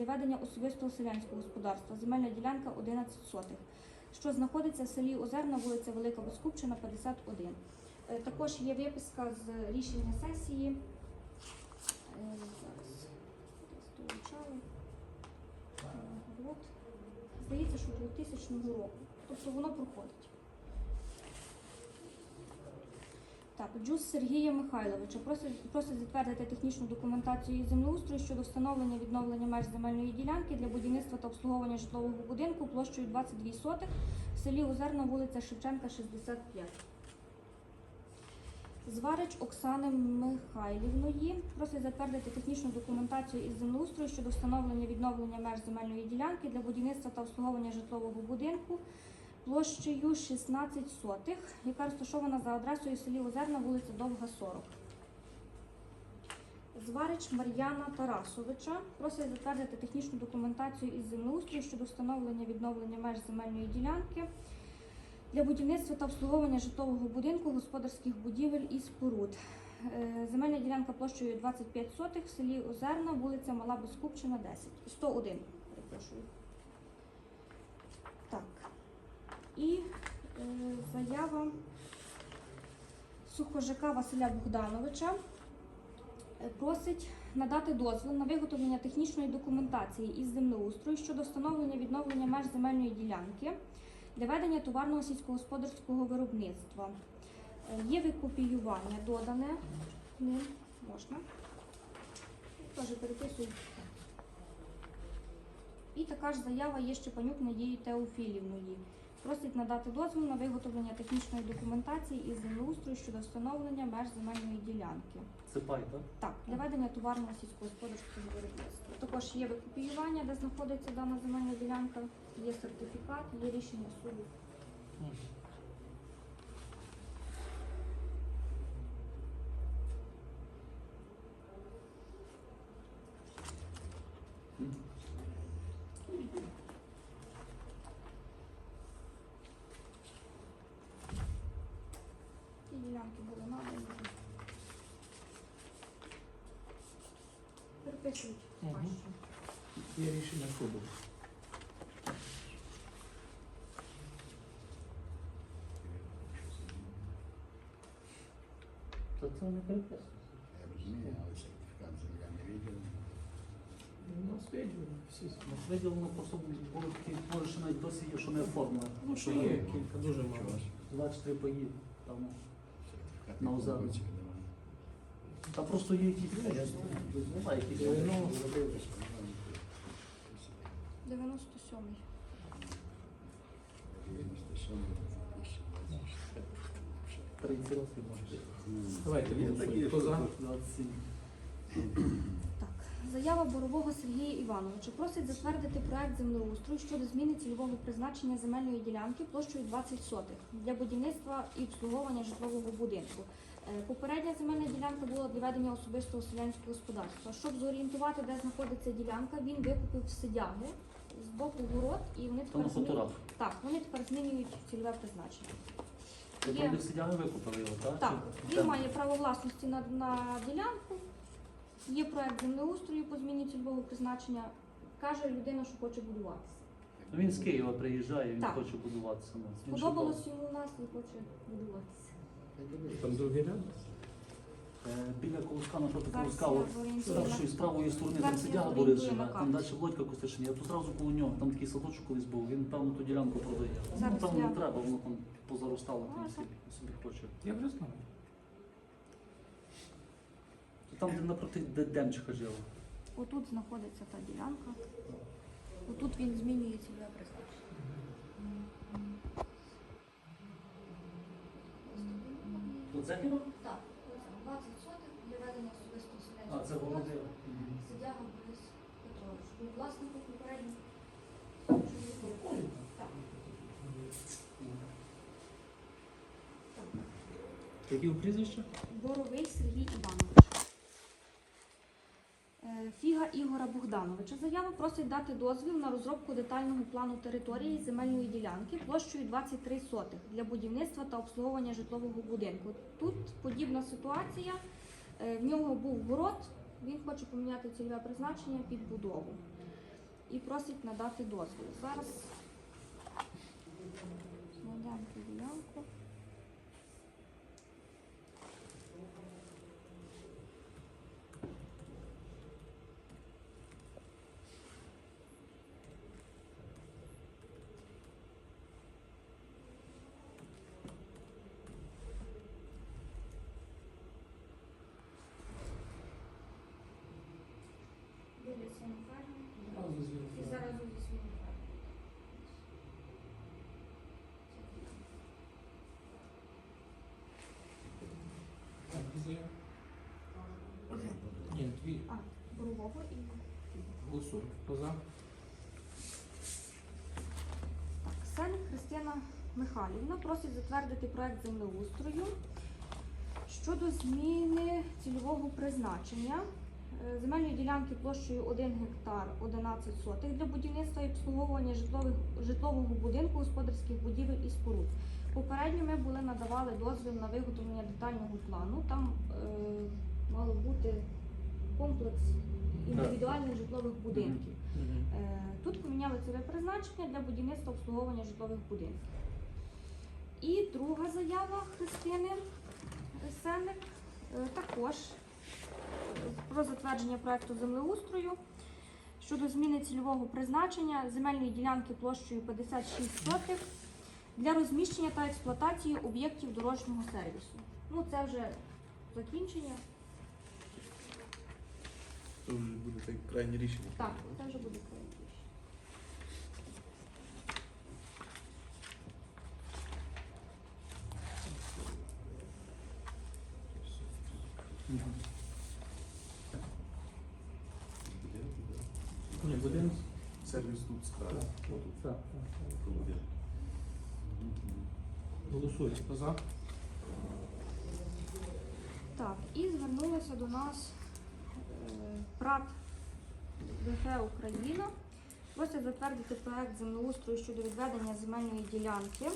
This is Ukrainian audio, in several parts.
для ведення особистого селянського господарства. Земельна ділянка 11 сотих, що знаходиться в селі Озерна, вулиця Велика Боскупчина, 51. Е, Також є виписка з рішення сесії. Е, Зараз. Е, Здається, що 2000 року. Тобто воно проходить. Так, Джус Сергія Михайловича просить, просить затвердити технічну документацію із землеустрою щодо встановлення відновлення меж земельної ділянки для будівництва та обслуговування житлового будинку площею 22 сотих в селі Озерна, вулиця Шевченка, 65. Зварич Оксани Михайлівної просить затвердити технічну документацію із землеустрою щодо встановлення відновлення меж земельної ділянки для будівництва та обслуговування житлового будинку площею 16 сотих, яка розташована за адресою селі Озерна, вулиця Довга, 40. Зварич Мар'яна Тарасовича просить затвердити технічну документацію із землеустрою щодо встановлення відновлення меж земельної ділянки для будівництва та обслуговування житлового будинку, господарських будівель і споруд. Е, Земельна ділянка площею 25 сотих в селі Озерна, вулиця Мала Безкупчина, 10. 101, перепрошую. Так. І е, заява Сухожака Василя Богдановича е, просить надати дозвіл на виготовлення технічної документації із землеустрою щодо встановлення відновлення меж земельної ділянки для ведення товарного сільськогосподарського виробництва. Е, Є викопіювання додане ним можна. Теж переписую. І така ж заява є Щепанюк Надії Теофілівної. Просить надати дозвіл на виготовлення технічної документації із землеустрою щодо встановлення меж земельної ділянки. Це пай, так? Так, для ведення товарного сільськогосподарського виробництва. Також є викопіювання, де знаходиться дана земельна ділянка, є сертифікат, є рішення суду. Переписують. Мгм. ваші. Є рішення суду. Та це не переписується. Я розумію, але сертифікат земля не виділено. У нас виділено всі. У нас виділено просто було такі, може ще навіть досі є, що не оформлено. Ну, що є кілька, дуже мало. Чогось. 23 паї там. Сертифікат На не озерну. подобається, немає. Та просто є якісь немає якісь. Ну, Зробили, 97-й. 97, 2024. 30. Давайте голосуємо. Хто за? що 27. Заява Борового Сергія Івановича просить затвердити проект землеустрою щодо зміни цільового призначення земельної ділянки площею 20 сотих для будівництва і обслуговування житлового будинку. Е, Попередня земельна ділянка була для ведення особистого селянського господарства. Щоб зорієнтувати, де знаходиться ділянка, він викупив сидягу з боку город і вони Там тепер змінюють, так, вони тепер змінюють цільове призначення. Ви Є. там де сидяли викупили його, так? Так, Чи- він має право власності на, на ділянку. Є проект землеустрою по зміні цільового призначення. Каже людина, що хоче будуватися. Ну, Він з Києва приїжджає, він Так. хоче будуватися. ну, Сподобалось йому у нас і хоче будуватися. Там другий ряд? Е, Біля колоска напроти колоска, от зорієнтую з правої сторони там сидяга Борис живе, там далі Володька Костишин. Я тут зразу коло нього, там такий садочок колись був, він певно ту ділянку продає. Ну там не треба, воно там позаростало, А, там собі, собі хоче. Я вже знаю. Там, де напроти де Демчика жив. Отут знаходиться та ділянка. Отут він змінює цільове призначення. Оце кіно? Так, 20 сотих для ведення особистого А, це городи. Сидяга Борис Петрович. Був власником попередньо. Так. Які у прізвища? Боровий Сергій Іванович. Фіга Ігора Богдановича. Заява просить дати дозвіл на розробку детального плану території земельної ділянки площею 23 сотих для будівництва та обслуговування житлового будинку. Тут подібна ситуація. Е, В нього був город, він хоче поміняти цільове призначення під будову. і просить надати дозвіл. Зараз знайдемо ділянку. Дивляться на ферму. Зразу звідти. І зараз зі своїм Ні, дві. А, борового і Голосуй. Хто за? так. Сенник Христина Михайлівна просить затвердити проект землеустрою щодо зміни цільового призначення земельної ділянки площею 1 гектар 11 сотих для будівництва і обслуговування житлових, житлового будинку, господарських будівель і споруд. Попередньо ми були надавали дозвіл на виготовлення детального плану. Там е, мало бути комплекс індивідуальних житлових будинків. Е, Тут поміняли цільове призначення для будівництва обслуговування житлових будинків. І друга заява Христини Сенник е, також про затвердження проекту землеустрою щодо зміни цільового призначення земельної ділянки площею 56 сотих для розміщення та експлуатації об'єктів дорожнього сервісу. Ну, це вже закінчення. Це вже буде так крайнє рішення. Так, це вже буде крайніше. Ні, будинок. Сервіс тут справа. Так, так, так. Про будинок. Хто за? Так, і звернулася до нас е, ПРАТ ВФ Україна. Просять затвердити проект землеустрою щодо відведення земельної ділянки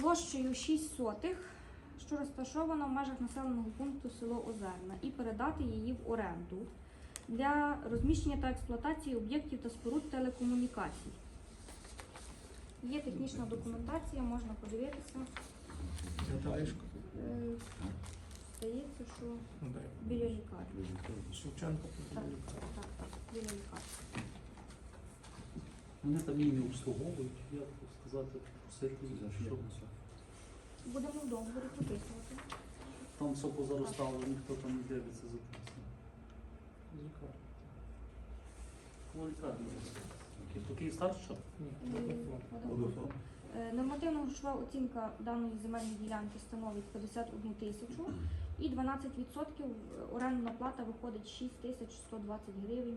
площею 6 сотих, що розташована в межах населеного пункту село Озерна, і передати її в оренду для розміщення та експлуатації об'єктів та споруд телекомунікацій. Є технічна документація, можна подивитися. Це. Е, Здається, що Ну, біля лікарні. Шевченко. Так, так, так, біля лікарні. Вони там її не обслуговують, як сказати, просити, щоб Будемо в договорі прописувати. Там все позаростало, ніхто там не дивиться за тим. Водофон. Водофон. Е, Нормативна грошова оцінка даної земельної ділянки становить 51 тисячу і 12% орендна плата виходить 6 тисяч 120 гривень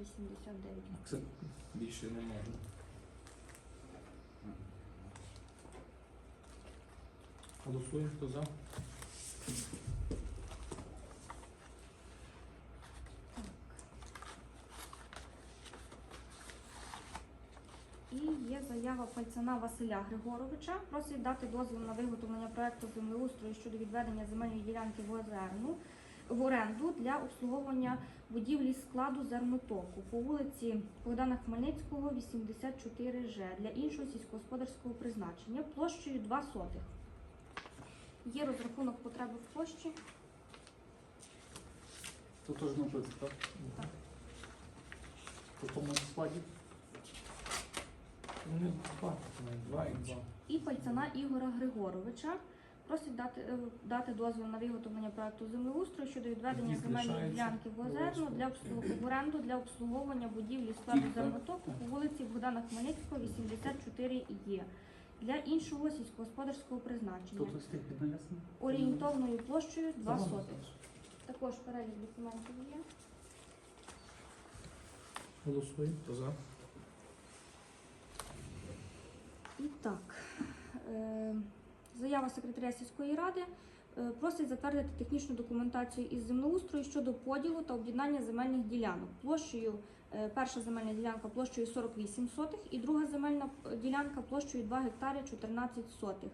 89. Це більше не може. Голосуємо, хто за? І є заява пальцана Василя Григоровича. Просить дати дозвіл на виготовлення проекту землеустрою щодо відведення земельної ділянки в озерну в оренду для обслуговування будівлі складу зернотоку по вулиці Богдана Хмельницького, 84Ж для іншого сільськогосподарського призначення площею 2 сотих. Є розрахунок потреби в площі. Тут теж написано, так? Так. По тому складі? Вони два. Два і два. і пальцана Ігора Григоровича. Просить дати, е, дати дозвіл на виготовлення проекту землеустрою щодо відведення земельної ділянки в озерну для обслуг- в оренду для обслуговування будівлі складу Дід, так? по вулиці Богдана Хмельницького, 84 є для іншого сільськогосподарського призначення Тут ось тих піднесено? орієнтовною площею 2 Забавно. сотих. Також перелік документів є. Голосуємо, хто за? Так, е, заява секретаря сільської ради е, просить затвердити технічну документацію із землеустрою щодо поділу та об'єднання земельних ділянок. Площею е, перша земельна ділянка площею 48 сотих і друга земельна ділянка площею 2 гектари 14 сотих,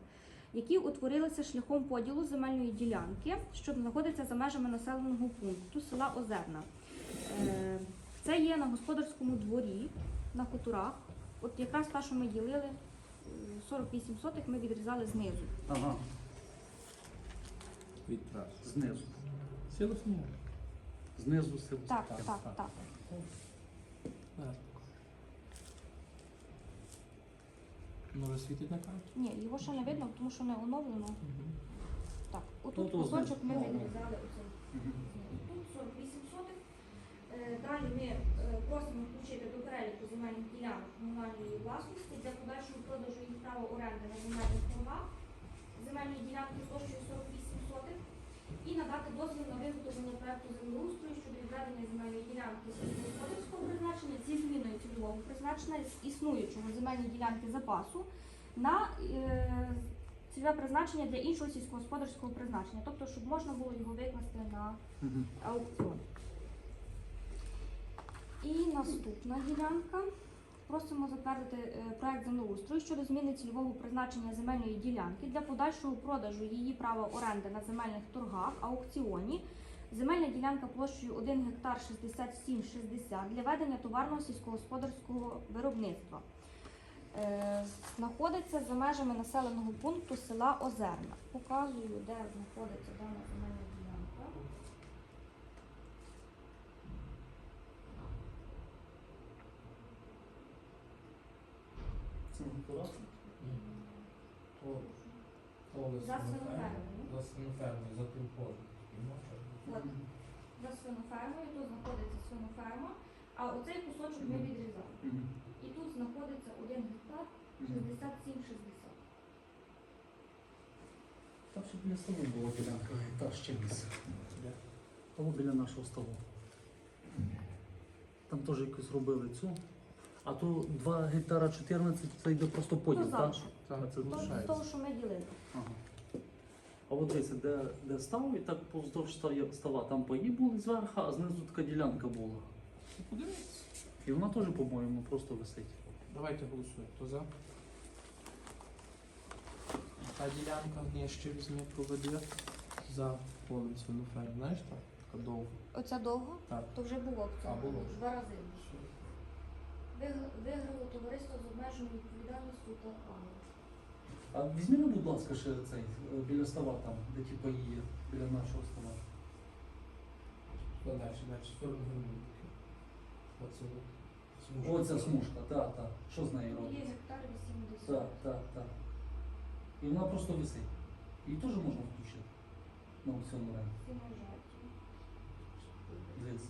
які утворилися шляхом поділу земельної ділянки, що знаходиться за межами населеного пункту села Озерна. Це є на господарському дворі, на хуторах. От якраз та, що ми ділили, 48 сотих ми відрізали знизу. Ага, Від траси. знизу. Сіло снігу. Знизу силу. Так, так, так. Може світить на карті? Ні, його ще не видно, тому що не оновлено. Так, отут Ну, то кусочок ми знизу. відрізали. Мгм. Тут 48 сотих. Е, Далі ми е, просимо включити до переліку земельних ділянок комунальної власності для подальшого права оренди на земельних торгах земельної ділянки площею 48 сотих і надати дозвіл на виготовлення проекту землеустрою щодо відведення земельної ділянки сільськогосподарського призначення зі зміною цільового призначення з існуючого земельної ділянки запасу на е, цільове призначення для іншого сільськогосподарського призначення, тобто щоб можна було його викласти на аукціон. І наступна ділянка. Просимо затвердити е, проект землеустрою щодо зміни цільового призначення земельної ділянки для подальшого продажу її права оренди на земельних торгах, аукціоні. Земельна ділянка площею 1 гектар 67,60 для ведення товарного сільськогосподарського виробництва. Е, Знаходиться за межами населеного пункту села Озерна. Показую, де знаходиться дана земельна ділянка. Це акуратно. То, то За свинофермою. За свинофермою, за свинофермою, тут знаходиться свиноферма, а оцей кусочок ми відрізали. І тут знаходиться 1 гектар 67,60. Там ще біля столу була ділянка, гектар з чимось. Того біля нашого столу. Там теж якось робили цю. А то 2 гектара 14 це йде просто поділ, Ну, так? залишок. Так, А це Тобто з залишається. того, що ми ділили. Ага. А от дивіться, де, де став і так повздовж став- стала, там паї були зверху, а знизу така ділянка була. Подивіться. І вона теж, по-моєму, просто висить. Давайте голосуємо. Хто за? Та ділянка нижче візьме проведе за полем свиноферм. Знаєш так? Така довга. Оця довга, Так. то вже було в цьому. А, було. Два рази. Вигр- Виграло товариство з обмеженою відповідальністю та АГ. А візьми, будь ласка, ще цей е, біля става там, де ті паї є, біля нашого става. Що далі? Далі сторону германки. Оце от. смужка. Оця смужка, так, так. Що з нею Є робиться? гектар 80. Так, так, так. І вона просто висить. Її теж можна включити на аукціон оренди. Дивіться.